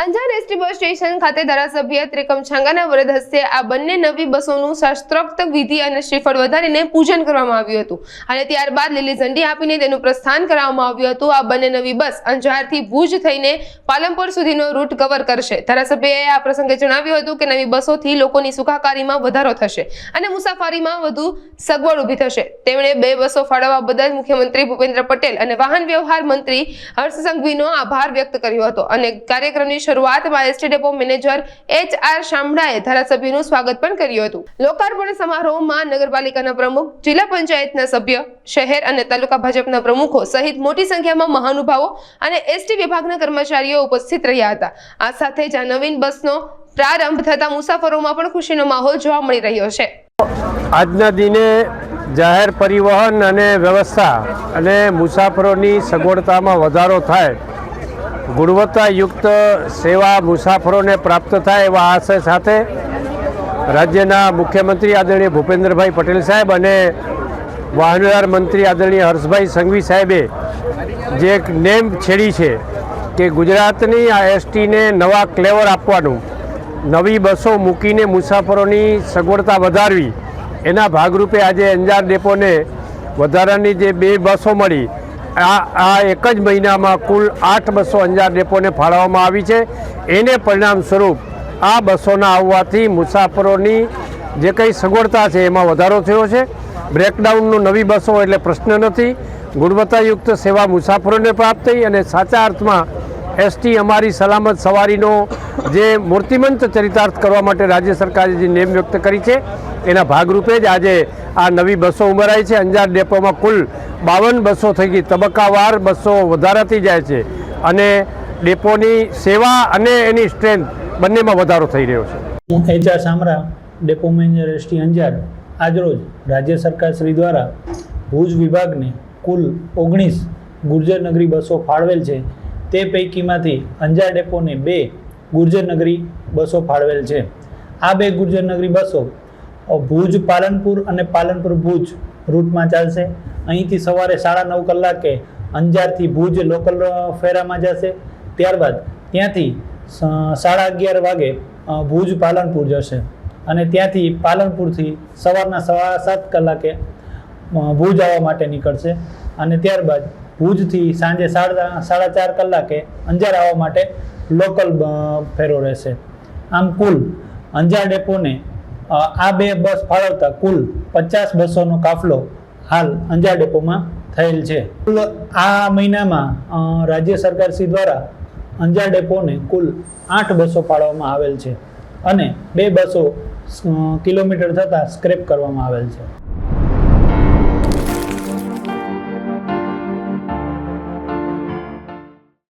Anjar ST bus station ખાતે ધારાસભ્ય ત્રિકમ છાંગાના વરદ હસ્તે આ બંને નવી બસોનું શાસ્ત્રોક્ત વિધિ અને શ્રીફળ વધારીને પૂજન કરવામાં આવ્યું હતું. અને ત્યારબાદ લીલી ઝંડી આપીને તેનું પ્રસ્થાન કરવામાં આવ્યું હતું. આ બંને નવી બસ અંજારથી ભુજ થઈને પાલનપુર સુધીનો રૂટ કવર કરશે. ધારાસભ્યએ આ પ્રસંગે જણાવ્યું હતું કે નવી બસોથી લોકોની સુખાકારીમાં વધારો થશે અને મુસાફરીમાં વધુ સગવડ ઊભી થશે. તેમણે બે બસો ફાળવવા બદલ મુખ્યમંત્રી ભૂપેન્દ્ર પટેલ અને વાહન વ્યવહાર મંત્રી હર્ષ સંઘવીનો આભાર વ્યક્ત કર્યો હતો અને કાર્યક્રમની શરૂઆતમાં ST depot manager H R શામળાએ ધારાસભ્યનું સ્વાગત પણ કર્યું હતું. લોકાર્પણ સમારોહમાં નગરપાલિકાના પ્રમુખ, જિલ્લા પંચાયતના સભ્ય, શહેર અને તાલુકા ભાજપના પ્રમુખો સહિત મોટી સંખ્યામાં મહાનુભાવો અને એસટી વિભાગના કર્મચારીઓ ઉપસ્થિત રહ્યા હતા. આ સાથે જ આ નવીન બસનો પ્રારંભ થતા મુસાફરોમાં પણ ખુશીનો માહોલ જોવા મળી રહ્યો છે. આજના દિને જાહેર પરિવહન અને વ્યવસ્થા અને મુસાફરોની સગવડતામાં વધારો થાય ગુણવત્તાયુક્ત સેવા મુસાફરોને પ્રાપ્ત થાય એવા આશય સાથે રાજ્યના મુખ્યમંત્રી આદરણીય ભૂપેન્દ્રભાઈ પટેલ સાહેબ અને વાહન મંત્રી આદરણીય હર્ષભાઈ સંઘવી સાહેબે જે એક નેમ છેડી છે કે ગુજરાતની આ એસટીને નવા ક્લેવર આપવાનું, નવી બસો મૂકીને મુસાફરોની સગવડતા વધારવી, એના ભાગરૂપે આજે અંજાર ડેપોને વધારાની જે બે બસો મળી આ આ એક જ મહિનામાં કુલ આઠ બસો અંજાર ડેપોને ફાળવવામાં આવી છે. એને પરિણામ સ્વરૂપ આ બસોના આવવાથી મુસાફરોની જે કંઈ સગવડતા છે એમાં વધારો થયો છે. બ્રેકડાઉનનું નવી બસો એટલે પ્રશ્ન નથી. ગુણવત્તાયુક્ત સેવા મુસાફરોને પ્રાપ્ત થઈ અને સાચા અર્થમાં એસટી અમારી સલામત સવારીનો જે મૂર્તિમંત ચરિતાર્થ કરવા માટે રાજ્ય સરકારે જે નેમ વ્યક્ત કરી છે, એના ભાગરૂપે જ આજે આ નવી બસો ઉમેરાઈ છે. અંજાર ડેપોમાં કુલ બાવન બસો થઈ ગઈ. તબક્કાવાર બસો વધારાતી જાય છે અને ડેપોની સેવા અને એની સ્ટ્રેન્થ બંનેમાં વધારો થઈ રહ્યો છે. હું H R Shamra, depot manager ST Anjar. આજરોજ રાજ્ય સરકાર શ્રી દ્વારા ભુજ વિભાગને કુલ ઓગણીસ ગુર્જર નગરી બસો ફાળવેલ છે. તે પૈકીમાંથી અંજાર ડેપોને બે ગુર્જરનગરી બસો ફાળવેલ છે. આ બે ગુર્જરનગરી બસો ભુજ, પાલનપુર અને પાલનપુર ભુજ રૂટમાં ચાલશે. અહીંથી સવારે સાડા નવ કલાકે અંજારથી ભુજ લોકલ ફેરામાં જશે. ત્યારબાદ ત્યાંથી સાડા અગિયાર વાગે ભુજ, પાલનપુર જશે. અને ત્યાંથી પાલનપુરથી સવારના સવા સાત કલાકે ભુજ આવવા માટે નીકળશે. અને ત્યારબાદ ભુજથી સાંજે સાડા સાડા ચાર કલાકે અંજાર આવવા માટે લોકલ ફેરો રહેશે. આમ કુલ અંજાર ડેપોને આ બે બસ ફાળવતા કુલ પચાસ બસોનો કાફલો હાલ અંજાર ડેપોમાં થયેલ છે. કુલ આ મહિનામાં રાજ્ય સરકાર શ્રી દ્વારા અંજાર ડેપોને કુલ આઠ બસો ફાળવવામાં આવેલ છે અને બે બસો કિલોમીટર થતાં સ્ક્રેપ કરવામાં આવેલ છે.